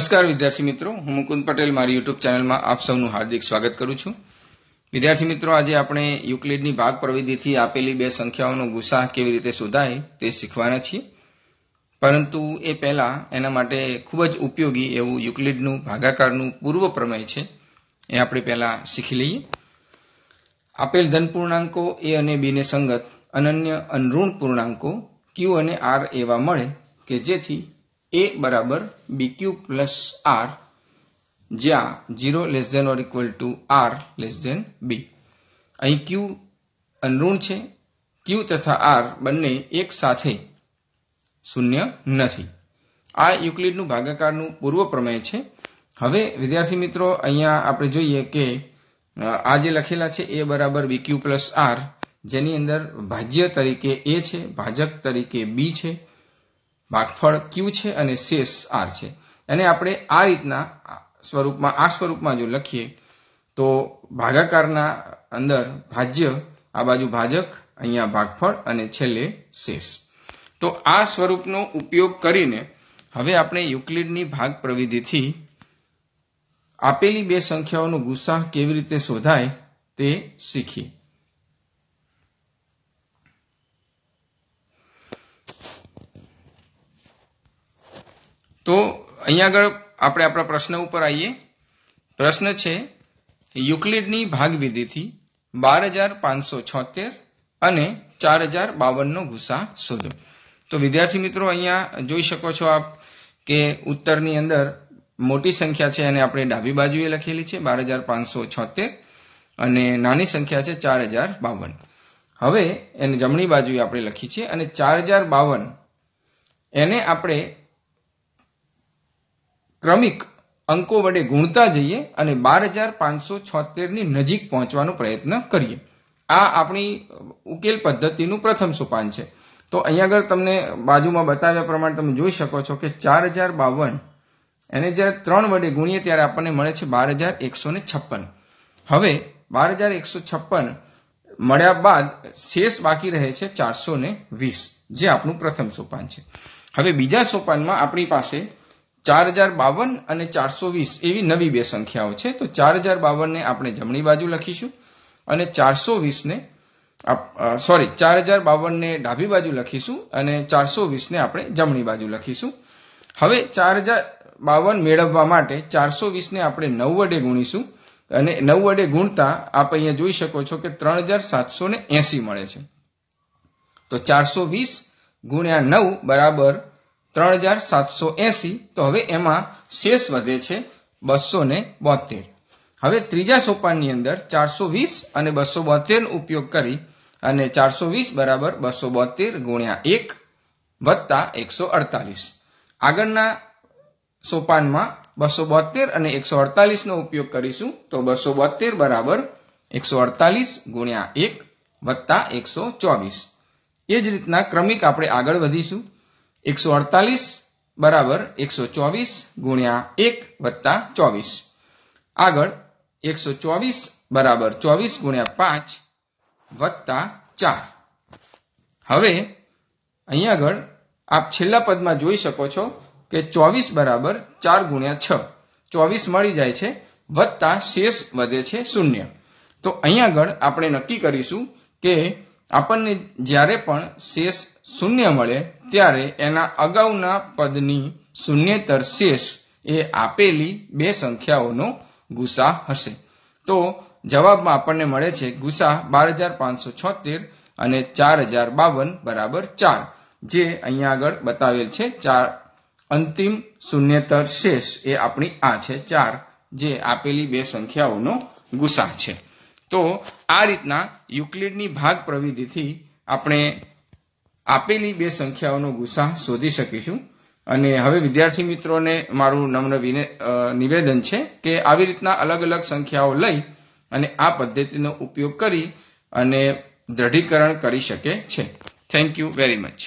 નમસ્કાર, વિદ્યાર્થી મિત્રો. હું મુકુંદ પટેલ. મારી યુટ્યુબ ચેનલમાં આપ સૌનું હાર્દિક સ્વાગત કરું છું. વિદ્યાર્થી મિત્રો, આજે આપણે યુક્લિડની ભાગ પ્રવિધિથી આપેલી બે સંખ્યાઓનો ગુસાહ કેવી રીતે શોધાય તે શીખવાના છીએ. પરંતુ એ પહેલા એના માટે ખૂબ જ ઉપયોગી એવું યુક્લિડનું ભાગાકારનું પૂર્વ પ્રમેય છે. એ આપણે પહેલા શીખી લઈએ. આપેલ ધન પૂર્ણાંકો એ અને બીને સંગત, અનન્ય અનઋણ પૂર્ણાંકો, ક્યુ અને આર એવા મળે કે જેથી એ બરાબર બીક્યુ પ્લસ આર જ્યાં zero less than or equal to R less than B અહીં ક્યુ અનઋણ છે. ક્યુ તથા આર બંને એક સાથે શૂન્ય નથી. આ યુક્લિડનું ભાગાકારનું પૂર્વ પ્રમેય છે. હવે, વિદ્યાર્થી મિત્રો, અહીંયા આપણે જોઈએ કે આ જે લખેલા છે એ બરાબર બીક્યુ પ્લસ આર જેની અંદર ભાજ્ય તરીકે એ છે, ભાજક તરીકે બી છે. ભાગફળ ક્યુ છે અને શેષ આર છે? અને આપણે આ રીતના સ્વરૂપમાં, આ સ્વરૂપમાં જો લખીએ, તો ભાગાકારના અંદર ભાજ્ય, આ બાજુ ભાજક, અહીંયા ભાગફળ અને છેલ્લે શેષ. તો આ સ્વરૂપનો ઉપયોગ કરીને હવે આપણે યુક્લિડની ભાગ પ્રવિધિથી આપેલી બે સંખ્યાઓનો ગુસાહ કેવી રીતે શોધાય તે શીખીએ. તો અહીંયા આગળ આપણે આપણા પ્રશ્ન ઉપર આવીએ. પ્રશ્ન છે, યુક્લિડની ભાગવિધિથી બાર હજાર પાંચસો છોતેર અને ચાર હજાર બાવનનો ગુસા શોધો. તો વિદ્યાર્થી મિત્રો, અહીંયા જોઈ શકો છો આપ કે ઉત્તરની અંદર મોટી સંખ્યા છે અને આપણે ડાબી બાજુએ લખેલી છે, બાર હજાર પાંચસો છોતેર અને નાની સંખ્યા છે ચાર હજાર બાવન. હવે એને જમણી બાજુએ આપણે લખી છે અને ચાર હજાર બાવન એને આપણે ક્રમિક અંકો વડે ગુણતા જઈએ અને બાર હજાર પાંચસો છોતેરની નજીક પહોંચવાનો પ્રયત્ન કરીએ. આ આપણી ઉકેલ પદ્ધતિનું પ્રથમ સોપાન છે. તો અહીંયા આગળ તમને બાજુમાં બતાવ્યા પ્રમાણે તમે જોઈ શકો છો કે ચાર હજાર બાવન એને જ્યારે ત્રણ વડે ગુણીએ ત્યારે આપણને મળે છે બાર હજાર એકસો ને છપ્પન. હવે બાર હજાર એકસો છપ્પન મળ્યા બાદ શેષ બાકી રહે છે ચારસો ને વીસ, જે આપણું પ્રથમ સોપાન છે. હવે બીજા સોપાનમાં આપણી પાસે ચાર હજાર બાવન અને ચારસો વીસ એવી નવી બે સંખ્યાઓ છે. તો ચાર હજાર બાવનને આપણે જમણી બાજુ લખીશું અને ચારસો વીસને સોરી ચાર હજાર બાવનને ડાબી બાજુ લખીશું અને ચારસો વીસને આપણે જમણી બાજુ લખીશું. હવે ચાર હજાર બાવન મેળવવા માટે ચારસો વીસને આપણે નવ વડે ગુણીશું અને નવ વડે ગુણતા આપ અહીંયા જોઈ શકો છો કે ત્રણ હજાર સાતસો ને એસી મળે છે. તો ચારસો વીસ ગુણ્યા નવ બરાબર ત્રણ હજાર સાતસો એસી. તો હવે એમાં શેષ વધે છે બસો ને બોતેર હવે ત્રીજા સોપાનની અંદર ચારસો વીસ અને બસો બોતેર ઉપયોગ કરી અને ચારસો વીસ બરાબર બસો બોતેર ગુણ્યા એક વત્તા એકસો અડતાલીસ. આગળના સોપાનમાં બસો બોતેર અને એકસો અડતાલીસ નો ઉપયોગ કરીશું તો બસો બોતેર બરાબર એકસો અડતાલીસ ગુણ્યા એક વત્તા એકસો ચોવીસ. એ જ રીતના ક્રમિક આપણે આગળ વધીશું. એકસો અડતાલીસ બરાબર એકસો ચોવીસ ગુણ્યા એક વત્તા ચોવીસ. આગળ એકસો ચોવીસ બરાબર ચોવીસ ગુણ્યા પાંચ વત્તા ચાર. હવે અહીંયા આગળ આપ છેલ્લા પદમાં જોઈ શકો છો કે ચોવીસ બરાબર ચાર ગુણ્યા છ. ચોવીસ મળી જાય છે, વત્તા શેષ વધે છે શૂન્ય. તો અહીંયા આગળ આપણે નક્કી કરીશું કે આપણને જ્યારે પણ શેષ શૂન્ય મળે ત્યારે એના અગાઉના પદની શૂન્યતર શેષ એ આપેલી બે સંખ્યાઓનો ગુસા હશે. તો જવાબમાં આપણને મળે છે ગુસા બાર હજાર પાંચસો છોતેર અને ચાર હજાર બાવન બરાબર ચાર, જે અહીંયા આગળ બતાવેલ છે ચાર. અંતિમ શૂન્યતર શેષ એ આપણી આ છે ચાર, જે આપેલી બે સંખ્યાઓનો ગુસા છે. તો આ રીતના યુક્લિડની ભાગ પ્રવિધિથી આપણે આપેલી બે સંખ્યાઓનો ગુસા શોધી શકીશું. અને હવે વિદ્યાર્થી મિત્રોને મારું નમ્ર નિવેદન છે કે આવી રીતના અલગ અલગ સંખ્યાઓ લઈ અને આ પદ્ધતિનો ઉપયોગ કરી અને દ્રઢીકરણ કરી શકે છે. Thank you very much